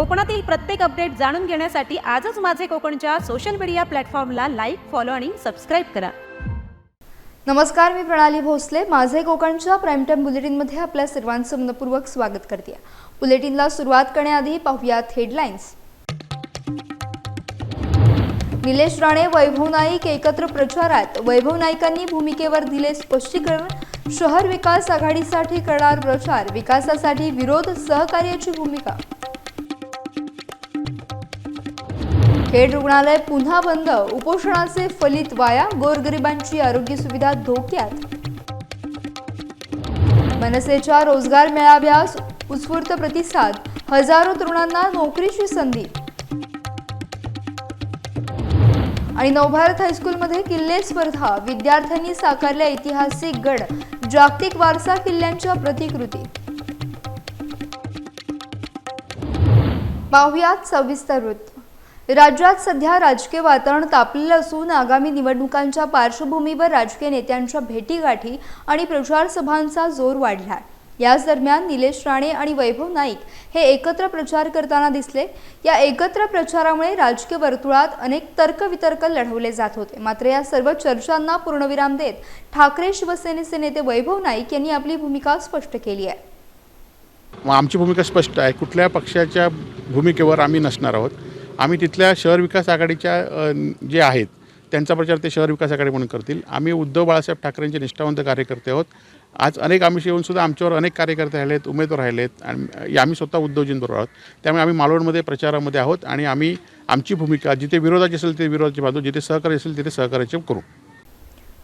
कोकणातील प्रत्येक अपडेट जाणून घेण्यासाठी आजच माझे कोकणच्या सोशल मीडिया प्लॅटफॉर्मला लाईक फॉलो आणि सबस्क्राईब करा. नमस्कार मी प्रणाली भोसले. माझे कोकणच्या प्राईम टाईम बुलेटिनमध्ये आपल्या सर्वांचं मनपूर्वक स्वागत करते. बुलेटिनला सुरुवात करण्याआधी पाहूयात हेडलाईन्स निलेश राणे वैभव नाईक एकत्र प्रचारात. वैभव नाईकांनी भूमिकेवर दिले स्पष्टीकरण. शहर विकास आघाडीसाठी करणार प्रचार. विकासासाठी विरोध सहकार्याची भूमिका. खेड रुग्णालय पुन्हा बंद. उपोषणाचे फलित वाया. गोरगरिबांची आरोग्य सुविधा धोक्यात. मनसेच्या रोजगार मेळाव्यास उत्स्फूर्त प्रतिसाद. हजारो तरुणांना नोकरीची संधी. आणि नवभारत हायस्कूलमध्ये किल्ले स्पर्धा. विद्यार्थ्यांनी साकारल्या ऐतिहासिक गड. जागतिक वारसा किल्ल्यांच्या प्रतिकृती. पाहुयात सविस्तर वृत्त. राज्यात सध्या राजकीय वातावरण तापलेलं असून आगामी निवडणुकांच्या पार्श्वभूमीवर राजकीय नेत्यांच्या भेटीगाठी आणि प्रचार सभांचा जोर वाढला याच दरम्यान निलेश राणे आणि वैभव नाईक हे एकत्र प्रचार करताना दिसले. या एकत्र प्रचारामुळे राजकीय वर्तुळात अनेक तर्कवितर्क लढवले जात होते. मात्र या सर्व चर्चांना पूर्णविराम देत ठाकरे शिवसेनेचे नेते वैभव नाईक यांनी आपली भूमिका स्पष्ट केली आहे. मग आमची भूमिका स्पष्ट आहे. कुठल्या पक्षाच्या भूमिकेवर आम्ही नसणार आहोत. आम्ही तिथल्या शहर विकास आघाडीच्या जे आहेत त्यांचा प्रचार ते शहर विकास आघाडी म्हणून करतील. आम्ही उद्धव बाळासाहेब ठाकरेंचे निष्ठावंत कार्यकर्ते आहोत. आज अनेक आमिष येऊन सुद्धा आमच्यावर अनेक कार्यकर्ते राहिले आहेत उमेदवार राहिलेत आणि आम्ही स्वतः उद्धवजींबरोबर आहोत. त्यामुळे आम्ही मालवणमध्ये प्रचारामध्ये आहोत आणि आम्ही आमची भूमिका जिथे विरोधाची असेल तिथे विरोधाची बाजू जिथे सहकार्य असेल तिथे सहकार्याचे करू.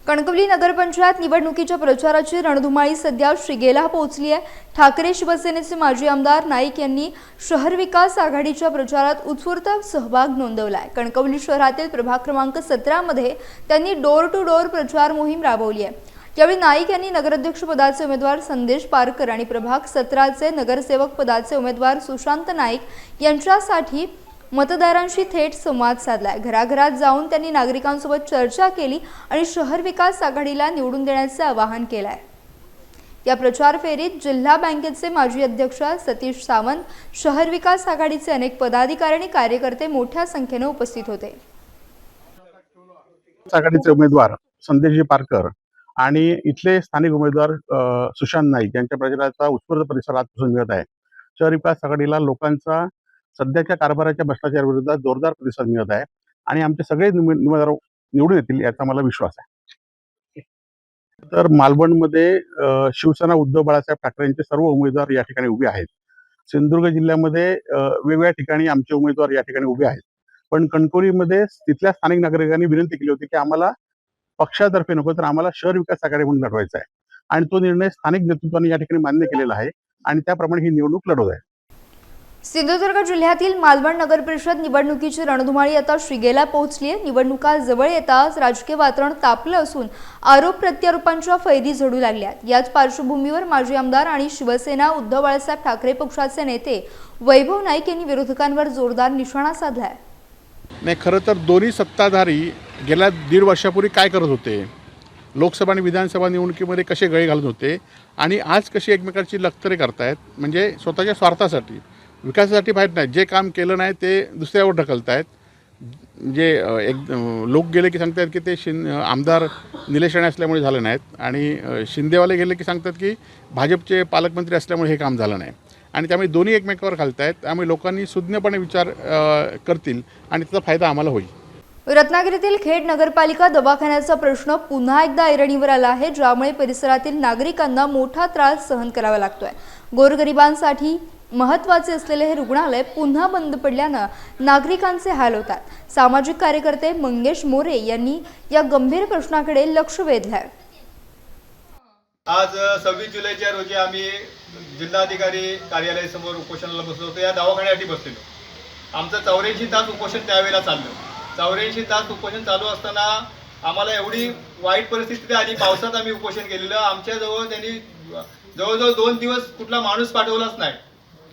कणकवली नगरपंचायत निवडणुकीच्या प्रचाराची रणधुमाळी सध्या श्रीगेला पोहोचली आहे. ठाकरे शिवसेनेचे माजी आमदार नाईक यांनी शहर विकास आघाडीच्या प्रचारात उत्स्फूर्त सहभाग नोंदवला आहे कणकवली शहरातील प्रभाग क्रमांक सतरामध्ये त्यांनी डोर टू डोर प्रचार मोहीम राबवली आहे. यावेळी नाईक यांनी नगराध्यक्ष पदाचे उमेदवार संदेश पारकर आणि प्रभाग सतराचे नगरसेवक पदाचे उमेदवार सुशांत नाईक यांच्यासाठी मतदारांशी थेट संवाद साधलाय. घराघरात जाऊन त्यांनी नागरिकांसोबत चर्चा केली आणि शहर विकास आघाडीला निवडून देण्याचे आवाहन केलंय. या प्रचार फेरीत जिल्हा बँकेचे माजी अध्यक्ष सतीश सावंत शहर विकास आघाडीचे अनेक पदाधिकारी आणि कार्यकर्ते मोठ्या संख्येने उपस्थित होते. आघाडीचे उमेदवार संदेशजी पारकर आणि इथले स्थानिक उमेदवार सुशांत नाईक यांच्या प्रचाराचा उत्स्फूर्त परिसर आजपासून मिळत आहे. शहर विकास आघाडीला लोकांचा सध्याच्या कारभाराच्या भ्रष्टाचार विरोधात जोरदार प्रतिसाद मिळत आहे आणि आमचे सगळे निम- उमेदवार निवडून येतील याचा मला विश्वास आहे. तर मालवणमध्ये शिवसेना उद्धव बाळासाहेब ठाकरेंचे सर्व उमेदवार या ठिकाणी उभे आहेत. सिंधुदुर्ग जिल्ह्यामध्ये वेगवेगळ्या ठिकाणी आमचे उमेदवार या ठिकाणी उभे आहेत. पण कणकवलीमध्ये तिथल्या स्थानिक नागरिकांनी विनंती केली होती की आम्हाला पक्षातर्फे नको तर आम्हाला शहर विकास आघाडी म्हणून लढवायचा आहे. आणि तो निर्णय स्थानिक नेतृत्वाने या ठिकाणी मान्य केलेला आहे आणि त्याप्रमाणे ही निवडणूक लढवत आहे. सिंधुदुर्ग जिल्ह्यातील मालवण नगर परिषद निवडणुकीची रणधुमाळी आता श्रीगेला पोहोचली आहे निवडणुका जवळ येताच राजकीय वातावरण तापलं असून आरोप प्रत्यारोपांच्या फैरी झडू लागल्यात. याच पार्श्वभूमीवर माजी आमदार आणि शिवसेना उद्धव बाळासाहेब ठाकरे पक्षाचे नेते वैभव नाईक यांनी विरोधकांवर जोरदार निशाणा साधलाय. नाही खरं तर दोन्ही सत्ताधारी गेल्या दीड वर्षापूर्वी काय करत होते? लोकसभा आणि विधानसभा निवडणुकीमध्ये कसे गळे घालत होते? आणि आज कशी एकमेकांची लक्तरे करतायत? म्हणजे स्वतःच्या स्वार्थासाठी. विकासासाठी बाहेर नाही. जे काम केलं नाही ते दुसऱ्यावर ढकलतायत. जे एक लोक गेले की सांगतात की ते शिन आमदार निलेश राणे असल्यामुळे झालं नाहीत. आणि शिंदेवाले गेले की सांगतात की भाजपचे पालकमंत्री असल्यामुळे हे काम झालं नाही. आणि त्यामुळे दोन्ही एकमेकावर आहेत त्यामुळे लोकांनी सुज्ञपणे विचार करतील आणि त्याचा फायदा आम्हाला होईल. रत्नागिरीतील खेड नगरपालिका दवाखान्याचा प्रश्न पुन्हा एकदा ऐरणीवर आला आहे ज्यामुळे परिसरातील नागरिकांना मोठा त्रास सहन करावा लागतोय. गोरगरिबांसाठी महत्त्वाचे असलेले हे रुग्णालय पुन्हा बंद पडल्यानं नागरिकांचे हाल होतात. सामाजिक कार्यकर्ते मंगेश मोरे यांनी या गंभीर प्रश्नाकडे लक्ष वेधलंय. आज सव्वीस जुलैच्या रोजी आम्ही जिल्हाधिकारी कार्यालयासमोर उपोषणाला बसलो होतो. या दवाखान्यासाठी बसलेलो. आमचं चौऱ्याऐंशी तास उपोषण त्यावेळेला चाललं. चौऱ्याऐंशी तास उपोषण चालू असताना आम्हाला एवढी वाईट परिस्थिती आली पावसात आम्ही उपोषण केलेलं. आमच्याजवळ त्यांनी जवळजवळ दोन दिवस कुठला माणूस पाठवलाच नाही.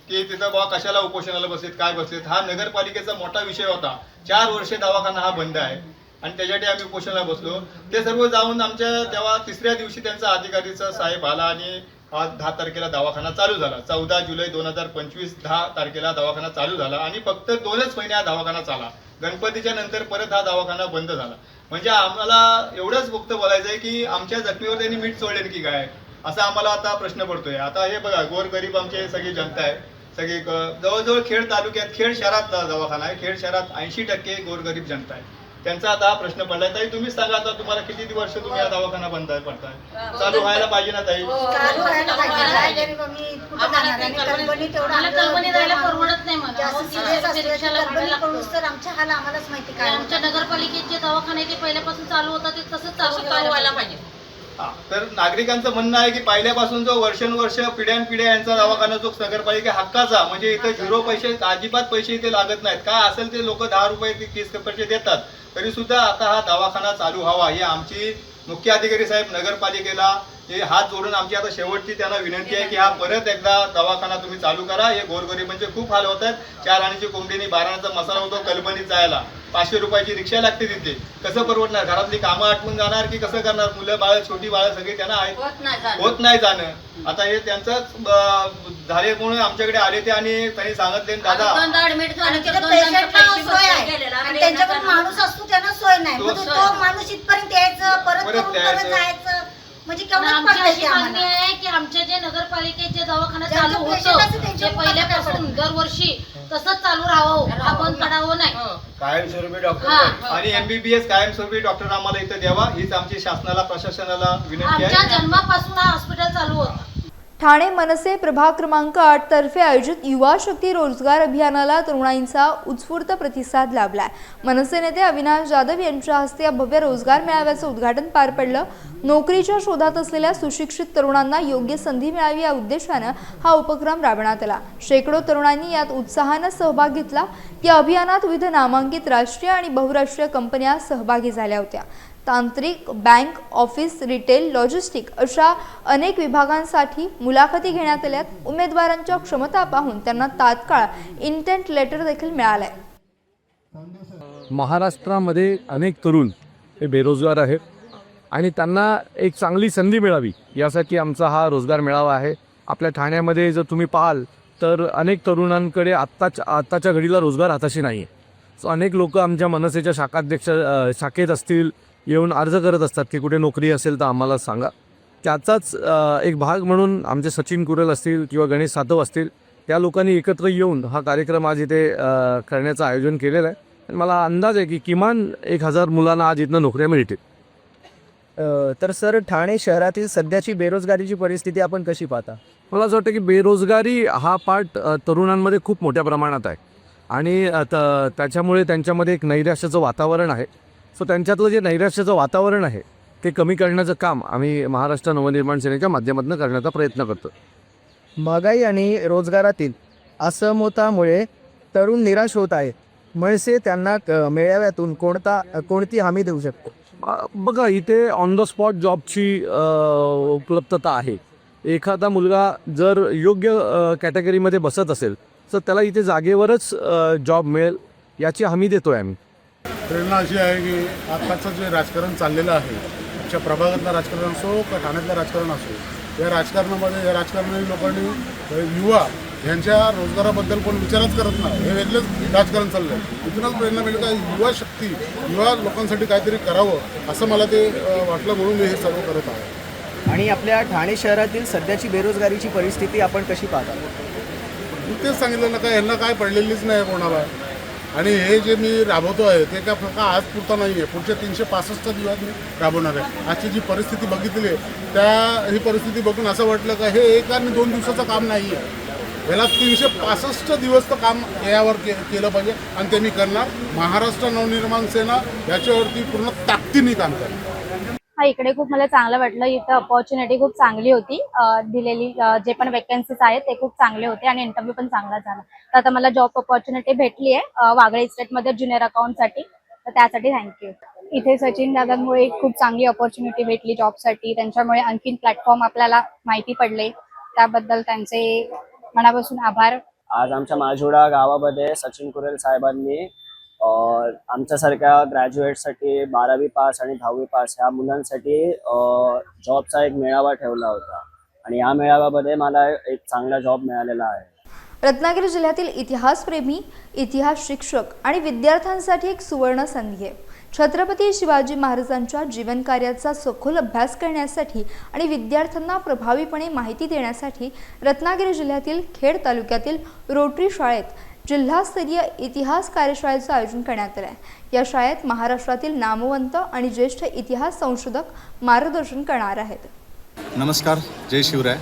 की तिथं बा कशाला उपोषणाला बसलेत काय बसलेत? हा नगरपालिकेचा मोठा विषय होता. चार वर्षे दवाखाना हा बंद आहे. आणि त्याच्यासाठी आम्ही उपोषणाला बसलो. ते सर्व जाऊन आमच्या तेव्हा तिसऱ्या दिवशी त्यांचा अधिकारीचा साहेब आला आणि आज दहा तारखेला दवाखाना चालू झाला. चौदा जुलै दोन हजार पंचवीस दहा तारखेला दवाखाना चालू झाला आणि फक्त दोनच महिने हा दवाखाना चाला गणपतीच्या नंतर परत हा दवाखाना बंद झाला. म्हणजे आम्हाला एवढंच फक्त बोलायचं आहे की आमच्या जखमीवर त्यांनी मीठ सोडले की काय? असा आम्हाला आता प्रश्न पडतोय. आता हे बघा गोरगरीब आमचे सगळी जनता आहे. सगळी जवळजवळ खेड तालुक्यात खेड शहरात दवाखाना आहे. खेड शहरात ऐंशी टक्के गोरगरीब जनता आहे. त्यांचा आता हा प्रश्न पडलाय. ताई तुम्हीच सांगा आता तुम्हाला किती वर्ष तुम्ही हा. दवाखाना बंद पडताय चालू व्हायला पाहिजे ना ताई? चालू व्हायला पाहिजे तेवढं आमच्या हाल आम्हालाच माहिती काय आमच्या जे दवाखाने आहे ते पहिल्यापासून चालू होता ते तसंच चालू व्हायला पाहिजे. हा, तर नागरिकांचं म्हणणं आहे की पहिल्यापासून जो वर्षानुवर्ष पिढ्यानपिढ्या यांचा दवाखाना जो नगरपालिका हक्काचा म्हणजे इथं झिरो पैसे अजिबात पैसे इथे लागत नाहीत. काय असेल ते लोक दहा रुपये ते तीस पैसे देतात तरी सुद्धा आता हा दवाखाना चालू व्हावा ही आमची मुख्य अधिकारी साहेब नगरपालिकेला हे हात जोडून आमची आता शेवटची त्यांना विनंती आहे की हा परत एकदा दवाखाना तुम्ही चालू करा. हे गोरगरिबांचे खूप हाल होत आहेत. चार आणीची कोंबडीनी बाराचा मसाला होतो कल्पनीत जायला. पाचशे रुपयाची रिक्षा लागते तिथे. कसं परवडणार? घरातली कामं आटवून जाणार की कसं करणार? मुलं बाळ छोटी बाळं सगळी त्यांना आहेत. होत नाही झालं. होत नाही जाणं. आता हे त्यांचंच अं, झाल्यामुळे आमच्याकडे आले ते आणि त्यांनी सांगितले दादा दोनदा ऍडमिट झालं आणि की तिथे दोनदा पेशंटला सोय आहे. गेलेला. आणि त्यांच्याकडे माणूस असतो त्यांना सोय नाही. तो म्हणजे सोय माणूस इथपर्यंत यायचं परत परत करून परत यायचं. जायचं. म्हणजे पण केवढं आमची पडलं अशी ते मागणी आम्हाला. आहे की आमच्या जे नगरपालिकेत जे दवाखाना ज्यांचं चालू patient होतं पहिल्यापासून दरवर्षी तसंच चालू राहावं. हा बंद पडावं नाही. हो. कायमस्वरूपी. डॉक्टर आणि एमबीबीएस कायमस्वरूपी डॉक्टर आम्हाला इथं द्यावा. हीच आमची शासनाला प्रशासनाला विनंती आमच्या आहे जन्मापासून हा हॉस्पिटल चालू होतं. ठाणे मनसे प्रभाग क्रमांक आठ तर्फे आयोजित युवा शक्ती रोजगार अभियानाला तरुणाईंचा उत्स्फूर्त प्रतिसाद लाभलाय. मनसे नेते अविनाश जाधव यांच्या हस्ते या भव्य रोजगार मेळाव्याचं उद्घाटन पार पडलं. नोकरीच्या शोधात असलेल्या सुशिक्षित तरुणांना योग्य संधी मिळावी या उद्देशानं हा उपक्रम राबवण्यात आला. शेकडो तरुणांनी यात उत्साहानं सहभाग घेतला. या अभियानात विविध नामांकित राष्ट्रीय आणि बहुराष्ट्रीय कंपन्या सहभागी झाल्या होत्या. तांत्रिक बँक ऑफिस रिटेल लॉजिस्टिक अशा अनेक विभागांसाठी मुलाखती घेण्यात आल्यात. उमेदवारांच्या क्षमता पाहून त्यांना तात्काळ इंटेंट लेटर देखील मिळालंय. महाराष्ट्रामध्ये अनेक तरुण हे बेरोजगार आहेत आणि त्यांना एक चांगली संधी मिळावी यासाठी आमचा हा रोजगार मेळावा आहे. आपल्या ठाण्यामध्ये जर तुम्ही पाहाल तर अनेक तरुणांकडे आत्ताच्या आत्ताच्या घडीला रोजगार हाताशी नाही आहे सो अनेक लोक आमच्या मनसेच्या शाखाध्यक्ष शाखेत असतील येऊन अर्ज करत असतात की कुठे नोकरी असेल तर आम्हाला सांगा. त्याचाच एक भाग म्हणून आमचे सचिन कुरेल असतील किंवा गणेश सातव असतील त्या लोकांनी एकत्र येऊन हा कार्यक्रम आज इथे करण्याचं आयोजन केलेलं आहे. आणि मला अंदाज आहे की किमान एक हजार मुलांना आज इथनं नोकऱ्या मिळतील. तर सर ठाणे शहरातील सध्याची बेरोजगारीची परिस्थिती आपण कशी पाहता? मला असं वाटतं की बेरोजगारी हा पार्ट तरुणांमध्ये खूप मोठ्या प्रमाणात आहे. आणि त्याच्यामुळे त्यांच्यामध्ये एक नैराश्याचं वातावरण आहे. सो त्यांच्यातलं जे नैराश्याचं वातावरण आहे ते कमी करण्याचं काम आम्ही महाराष्ट्र नवनिर्माण सेनेच्या माध्यमातून करण्याचा प्रयत्न करतो महागाई आणि रोजगारातील असमतामुळे तरुण निराश होत आहेत. मनसे त्यांना क- मेळाव्यातून कोणता कोणती हमी देऊ शकतो? बघा इथे ऑन द स्पॉट जॉबची उपलब्धता आहे. एखादा मुलगा जर योग्य कॅटेगरीमध्ये बसत असेल तर त्याला इथे जागेवरच जॉब मिळेल याची हमी देतो आहे आम्ही. प्रेरणा अशी आहे की आत्ताचं जे राजकारण चाललेलं आहे आमच्या प्रभागातलं राजकारण असो का ठाण्यातलं राजकारण असो या राजकारणामध्ये या राजकारणी लोकांनी युवा यांच्या रोजगाराबद्दल कोण विचारच करत नाही. हे वेगळंच राजकारण चाललं आहे इथूनच प्रेरणा मिळते का युवा शक्ती युवा लोकांसाठी काहीतरी करावं असं मला ते वाटलं म्हणून मी हे सर्व करत आहे. आणि आपल्या ठाणे शहरातील सध्याची बेरोजगारीची परिस्थिती आपण कशी पाहता? तेच सांगितलं ना का यांना काय पडलेलीच नाही कोणाला. आणि हे जे मी राबवतो आहे ते काय फक्त आज पुरता नाही आहे पुढच्या तीनशे पासष्ट दिवस मी राबवणार आहे. आजची जी परिस्थिती बघितली आहे त्या ही परिस्थिती बघून असं वाटलं का हे एक आणि दोन दिवसाचं काम नाही आहे याला तीनशे पासष्ट दिवस तर काम यावर के केलं पाहिजे. आणि ते मी करणार. महाराष्ट्र नवनिर्माण सेना याच्यावरती पूर्ण ताकदीने काम करणार. हा इकडे खूप मला चांगलं वाटलं. इथं अपॉर्च्युनिटी खूप चांगली होती. दिलेली जे पण वेकन्सीज आहेत ते खूप चांगले होते आणि इंटरव्ह्यू पण चांगला झाला. तर आता मला जॉब अपॉर्च्युनिटी भेटली आहे वागळे इस्टेटमध्ये ज्युनियर अकाउंटसाठी तर त्यासाठी थँक्यू इथे सचिन दादांमुळे खूप चांगली अपॉर्च्युनिटी भेटली जॉबसाठी त्यांच्यामुळे आणखीन प्लॅटफॉर्म आपल्याला माहिती पडले. त्याबद्दल त्यांचे मनापासून आभार. आज आमच्या माजुडा गावामध्ये सचिन कुरेल साहेबांनी आमच्यासारख्या ग्रॅज्युएटसाठी बारावी पास आणि दहावी पास ह्या मुलांसाठी जॉबचा एक मेळावा ठेवला होता. आणि या मेळाव्यामध्ये मला एक चांगला जॉब मिळालेला आहे. रत्नागिरी जिल्ह्यातील इतिहासप्रेमी इतिहास शिक्षक आणि विद्यार्थ्यांसाठी एक सुवर्ण संधी आहे. छत्रपती शिवाजी महाराजांच्या जीवनकार्याचा सखोल अभ्यास करण्यासाठी आणि विद्यार्थ्यांना प्रभावीपणे माहिती देण्यासाठी रत्नागिरी जिल्ह्यातील खेड तालुक्यातील रोटरी शाळेत जिल्हास्तरीय इतिहास कार्यशाळेचं आयोजन करण्यात आलं आहे या शाळेत महाराष्ट्रातील नामवंत आणि ज्येष्ठ इतिहास संशोधक मार्गदर्शन करणार आहेत. नमस्कार जय शिवराय.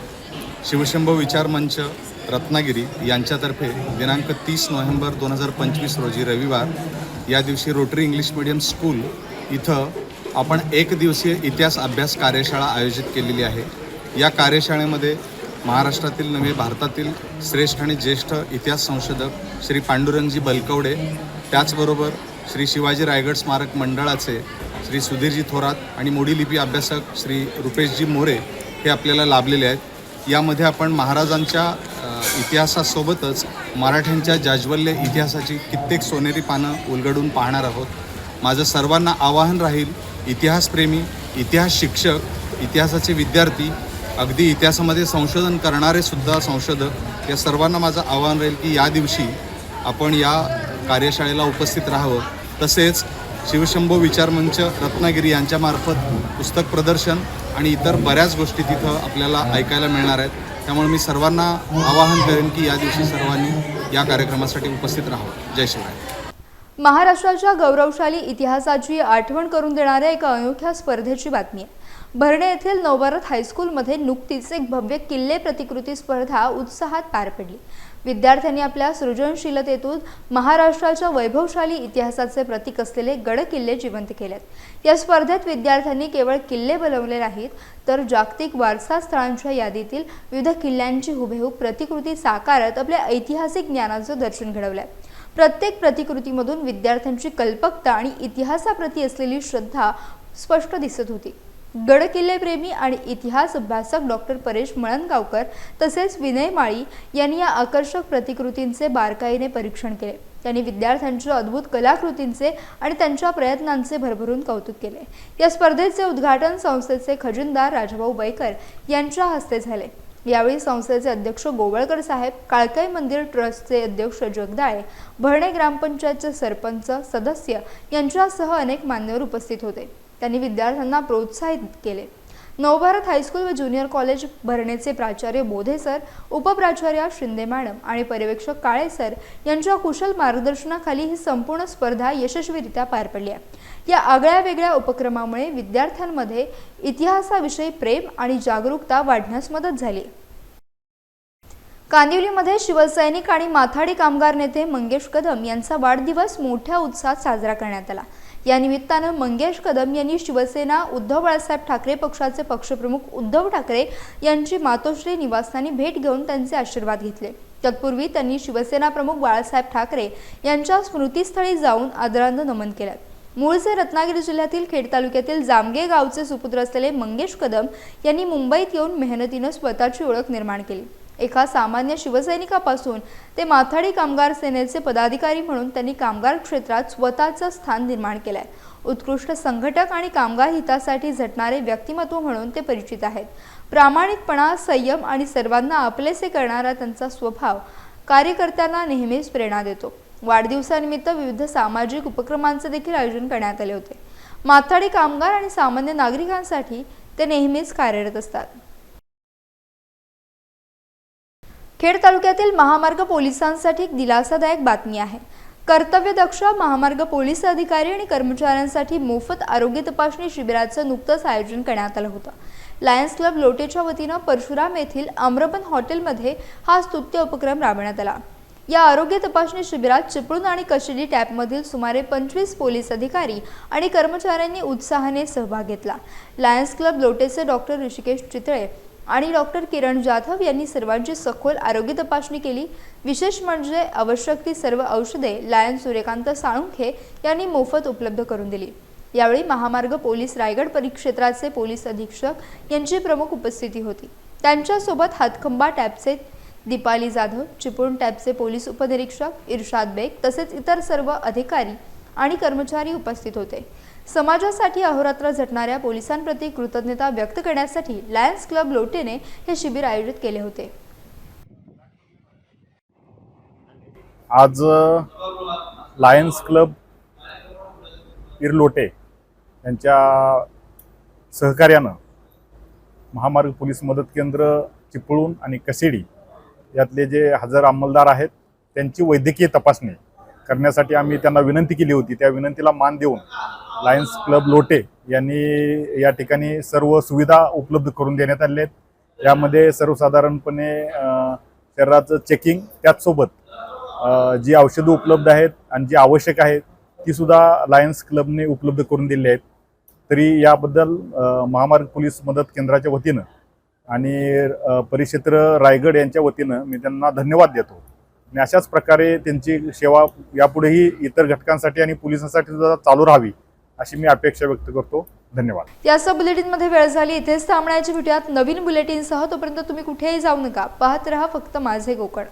शिवशंभव विचार मंच रत्नागिरी यांच्यातर्फे दिनांक तीस नोव्हेंबर दोन हजार पंचवीस रोजी रविवार या दिवशी रोटरी इंग्लिश मिडियम स्कूल इथं आपण एक दिवसीय इतिहास अभ्यास कार्यशाळा आयोजित केलेली आहे. या कार्यशाळेमध्ये महाराष्ट्रातील नव्हे भारतातील श्रेष्ठ आणि ज्येष्ठ इतिहास संशोधक श्री पांडुरंगजी बलकवडे त्याचबरोबर श्री शिवाजी रायगड स्मारक मंडळाचे श्री सुधीरजी थोरात आणि मोडी लिपी अभ्यासक श्री रुपेशजी मोरे हे आपल्याला लाभलेले आहेत. यामध्ये आपण महाराजांच्या इतिहासासोबतच मराठ्यांच्या जाज्वल्य इतिहासाची कित्येक सोनेरी पानं उलगडून पाहणार आहोत. माझं सर्वांना आवाहन राहील इतिहासप्रेमी इतिहास शिक्षक इतिहासाचे विद्यार्थी अगदी इतिहासामध्ये संशोधन करणारे सुद्धा संशोधक या सर्वांना माझं आवाहन राहील की या दिवशी आपण या कार्यशाळेला उपस्थित राहावं. तसेच शिवशंभो विचारमंच रत्नागिरी यांच्यामार्फत पुस्तक प्रदर्शन आणि इतर बऱ्याच गोष्टी तिथं आपल्याला ऐकायला मिळणार आहेत. त्यामुळे मी सर्वांना आवाहन करेन की या दिवशी सर्वांनी या कार्यक्रमासाठी उपस्थित राहावं. जय शिवराय. महाराष्ट्राच्या गौरवशाली इतिहासाची आठवण करून देणाऱ्या एका अनोख्या स्पर्धेची बातमी आहे. भरणे येथील नवभारत हायस्कूलमध्ये नुकतीच एक भव्य किल्ले प्रतिकृती स्पर्धा उत्साहात पार पडली. विद्यार्थ्यांनी आपल्या सृजनशीलतेतून महाराष्ट्राच्या वैभवशाली इतिहासाचे प्रतीक असलेले गड किल्ले जिवंत केलेत. या स्पर्धेत विद्यार्थ्यांनी केवळ किल्ले बनवले नाहीत तर जागतिक वारसा स्थळांच्या यादीतील विविध किल्ल्यांची हुबेहूब प्रतिकृती साकारत आपल्या ऐतिहासिक ज्ञानाचं दर्शन घडवलंय. प्रत्येक प्रतिकृतीमधून विद्यार्थ्यांची कल्पकता आणि इतिहासाप्रती असलेली श्रद्धा स्पष्ट दिसत होती. गड आणि इतिहास अभ्यासक डॉक्टर परेश मळणगावकर तसेच विनय माळी यांनी या आकर्षक प्रतिकृतींचे बारकाईने परीक्षण केले. त्यांनी विद्यार्थ्यांच्या अद्भुत कलाकृतींचे आणि त्यांच्या प्रयत्नांचे भरभरून कौतुक केले. या स्पर्धेचे उद्घाटन संस्थेचे खजिनदार राजाभाऊ बैकर यांच्या हस्ते झाले. यावेळी संस्थेचे अध्यक्ष गोवळकर साहेब काळकाई मंदिर ट्रस्टचे अध्यक्ष जगदाळे भरणे ग्रामपंचायतचे सरपंच सदस्य यांच्यासह अनेक मान्यवर उपस्थित होते. त्यांनी विद्यार्थ्यांना प्रोत्साहित केले. नवभारत हायस्कूल व ज्युनियर कॉलेज भरणेचे प्राचार्य बोधे सर उपप्राचार्य शिंदे मॅडम आणि पर्यवेक्षक काळे सर यांच्या कुशल मार्गदर्शनाखाली ही संपूर्ण स्पर्धा यशस्वीरित्या पार पडली आहे. या आगळ्या वेगळ्या उपक्रमामुळे विद्यार्थ्यांमध्ये इतिहासाविषयी प्रेम आणि जागरूकता वाढण्यास मदत झाली. कांदिवलीमध्ये शिवसैनिक आणि माथाडी कामगार नेते मंगेश कदम यांचा वाढदिवस मोठ्या उत्साहात साजरा करण्यात आला. या निमित्तानं मंगेश कदम यांनी शिवसेना उद्धव बाळासाहेब ठाकरे पक्षाचे पक्षप्रमुख उद्धव ठाकरे यांची मातोश्री निवासस्थानी भेट घेऊन त्यांचे आशीर्वाद घेतले. तत्पूर्वी त्यांनी शिवसेना प्रमुख बाळासाहेब ठाकरे यांच्या स्मृतीस्थळी जाऊन आदरांजली नमन केलं मूळचे रत्नागिरी जिल्ह्यातील खेड तालुक्यातील जामगे गावचे सुपुत्र असलेले मंगेश कदम यांनी मुंबईत येऊन मेहनतीनं स्वतःची ओळख निर्माण केली. एका सामान्य शिवसैनिकापासून ते माथाडी कामगार सेनेचे पदाधिकारी म्हणून त्यांनी कामगार क्षेत्रात स्वतःचं स्थान निर्माण केलंय. उत्कृष्ट संघटक आणि कामगार हितासाठी झटणारे व्यक्तिमत्व म्हणून ते परिचित आहेत. प्रामाणिकपणा संयम आणि सर्वांना आपलेसे करणारा त्यांचा स्वभाव कार्यकर्त्यांना नेहमीच प्रेरणा देतो. वाढदिवसानिमित्त विविध सामाजिक उपक्रमांचे देखील आयोजन करण्यात आले होते. माथाडी कामगार आणि सामान्य नागरिकांसाठी ते नेहमीच कार्यरत असतात. खेड तालुक्यातील महामार्ग पोलिसांसाठी एक दिलासादायक बातमी आहे. कर्तव्यदक्ष महामार्ग पोलीस अधिकारी आणि कर्मचाऱ्यांसाठी मोफत आरोग्य तपासणी शिबिराचं नुकतंच आयोजन करण्यात आलं होतं. लायन्स क्लब लोटेच्या वतीनं परशुराम येथील आम्रबन हॉटेलमध्ये हा स्तुत्य उपक्रम राबवण्यात आला. या आरोग्य तपासणी शिबिरात चिपळूण आणि कशेडी टॅपमधील सुमारे पंचवीस पोलीस अधिकारी आणि कर्मचाऱ्यांनी उत्साहाने सहभाग घेतला. लायन्स क्लब लोटेचे डॉक्टर ऋषिकेश चितळे आणि डॉक्टर किरण जाधव यांनी सर्वांची सखोल आरोग्य तपासणी केली. विशेष म्हणजे आवश्यक ती सर्व औषधे लायन सूर्यकांत साळुंखे यांनी मोफत उपलब्ध करून दिली. यावेळी महामार्ग पोलीस रायगड परिक्षेत्राचे पोलीस अधीक्षक यांची प्रमुख उपस्थिती होती. त्यांच्यासोबत हातखंबा टॅबचे दीपाली जाधव चिपळूण टॅबचे पोलीस उपनिरीक्षक इर्शाद बेग तसेच इतर सर्व अधिकारी आणि कर्मचारी उपस्थित होते. समाजासाठी अहोरात्र झटणाऱ्या पोलिसांप्रती कृतज्ञता व्यक्त करण्यासाठी लायन्स क्लब लोटेने हे शिबिर आयोजित केले होते. आज लायन्स क्लब इरलोटे यांच्या सहकार्यानं महामार्ग पोलीस मदत केंद्र चिपळूण आणि कसेडी यातले जे हजर अंमलदार आहेत त्यांची वैद्यकीय तपासणी करण्यासाठी आम्ही त्यांना विनंती केली होती. त्या विनंतीला मान देऊन लायन्स क्लब लोटे यांनी या ठिकाणी सर्व सुविधा उपलब्ध करून देण्यात आल्या आहेत. यामध्ये सर्वसाधारणपणे शरीराचं चेकिंग त्याचसोबत जी औषधं उपलब्ध आहेत आणि जी आवश्यक आहेत ती सुद्धा लायन्स क्लबने उपलब्ध करून दिली आहेत. तरी याबद्दल महामार्ग पोलीस मदत केंद्राच्या वतीनं आणि परिक्षेत्र रायगड यांच्या वतीनं मी त्यांना धन्यवाद देतो. आणि अशाच प्रकारे त्यांची सेवा यापुढेही इतर घटकांसाठी आणि पोलिसांसाठी सुद्धा चालू राहावी. अशी मी अपेक्षा व्यक्त करतो. धन्यवाद. यासह बुलेटिनमध्ये वेळ झाली. इथेच थांबण्याची भेटूयात नवीन बुलेटिनसह तोपर्यंत तुम्ही कुठेही जाऊ नका. पाहत रहा फक्त माझे कोकण